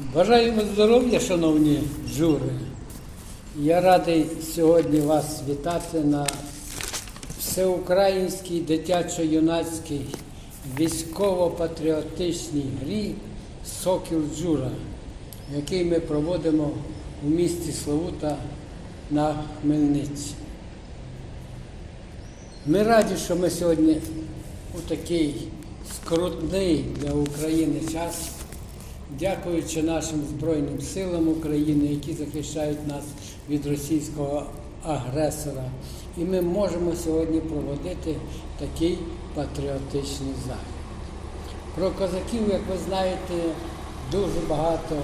Бажаю вам здоров'я, шановні жури. Я радий сьогодні вас вітати на всеукраїнській дитячо-юнацькій військово-патріотичній грі Сокіл Джура, який ми проводимо у місті Славута на Хмельницькій. Ми раді, що ми сьогодні у такий скрутний для України час, дякуючи нашим Збройним силам України, які захищають нас від російського агресора. І ми можемо сьогодні проводити такий патріотичний захід. Про козаків, як ви знаєте, дуже багато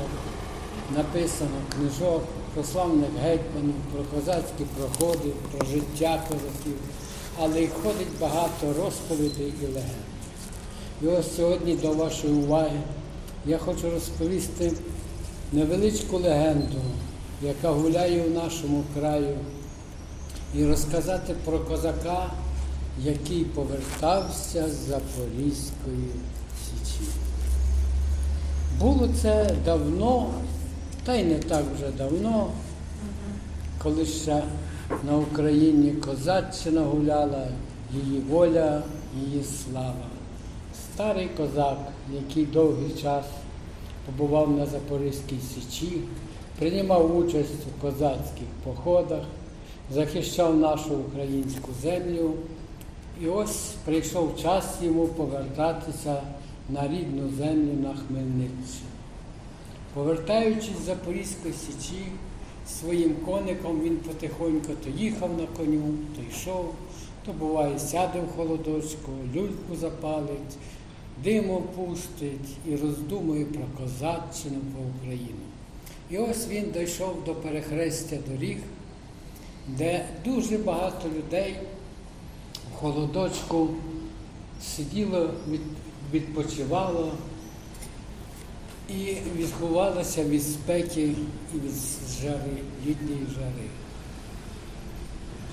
написано книжок про славних гетьманів, про козацькі проходи, про життя козаків, але й ходить багато розповідей і легенд. І ось сьогодні до вашої уваги я хочу розповісти невеличку легенду, яка гуляє у нашому краю, і розказати про козака, який повертався з Запорізької Січі. Було це давно, та й не так вже давно, коли ще на Україні козаччина гуляла, її воля, її слава. Старий козак, який довгий час побував на Запорізькій Січі, приймав участь у козацьких походах, захищав нашу українську землю. І ось прийшов час йому повертатися на рідну землю на Хмельниччину. Повертаючись з Запорізької Січі, своїм коником він потихоньку то їхав на коню, то йшов, то буває сяде в холодочку, люльку запалить, диму пустить і роздумує про козаччину по Україну. І ось він дійшов до перехрестя доріг, де дуже багато людей в холодочку сиділо, відпочивало і відховалося від спеки і від жари, літньої жари.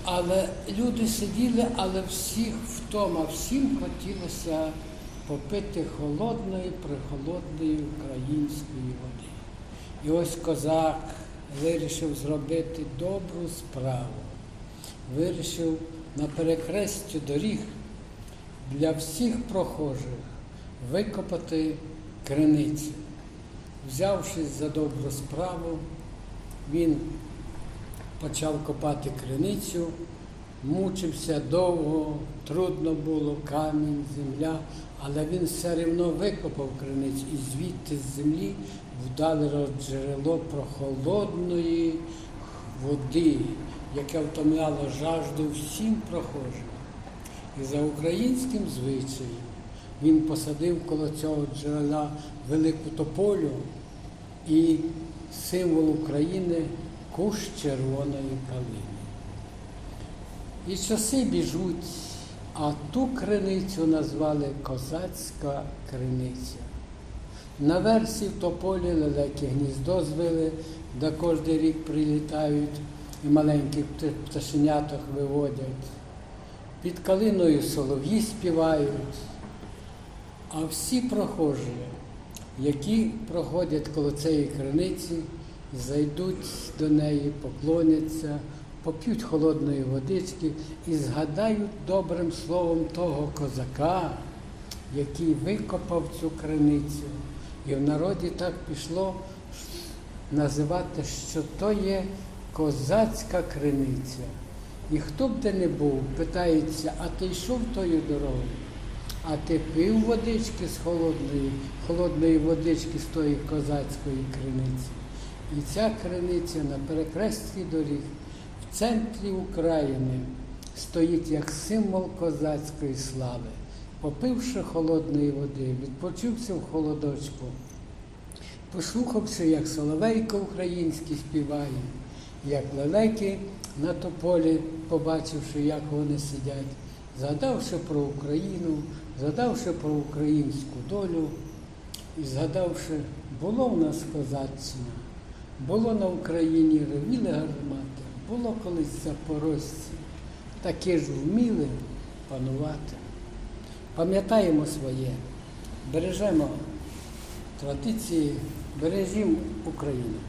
Але люди сиділи, але всіх втома, всім хотілося попити холодної, прихолодної української води. І ось козак вирішив зробити добру справу. Вирішив на перекресті доріг для всіх прохожих викопати криницю. Взявшись за добру справу, він почав копати криницю, мучився довго, трудно було, камінь, земля, але він все рівно викопав криницю і звідти з землі вдалило джерело прохолодної води, яке втомляло жажду всім прохожим. І за українським звичаєм він посадив коло цього джерела велику тополю і символ України кущ червоної калини. І часи біжуть, а ту криницю назвали козацька криниця. На версі в тополі лелеки гніздо звили, де кожен рік прилітають і маленьких пташеняток виводять. Під калиною солов'ї співають, а всі прохожі, які проходять коло цієї криниці, зайдуть до неї, поклоняться, поп'ють холодної водички і згадають добрим словом того козака, який викопав цю криницю. І в народі так пішло називати, що то є козацька криниця. І хто б де не був, питається, а ти йшов тою дорогою? А ти пив водички з холодної, холодної водички з тої козацької криниці. І ця криниця на перекресті доріг в центрі України стоїть як символ козацької слави. Попивши холодної води, відпочився в холодочку, послухавши, як соловейко український співає, як лелеки на тополі, побачивши, як вони сидять, згадавши про Україну, згадавши про українську долю і згадавши, було в нас козаччина, було на Україні ревіли гармати, було колись запорожці, такі ж вміли панувати. Пам'ятаємо своє, бережемо традиції Бережімо Україну.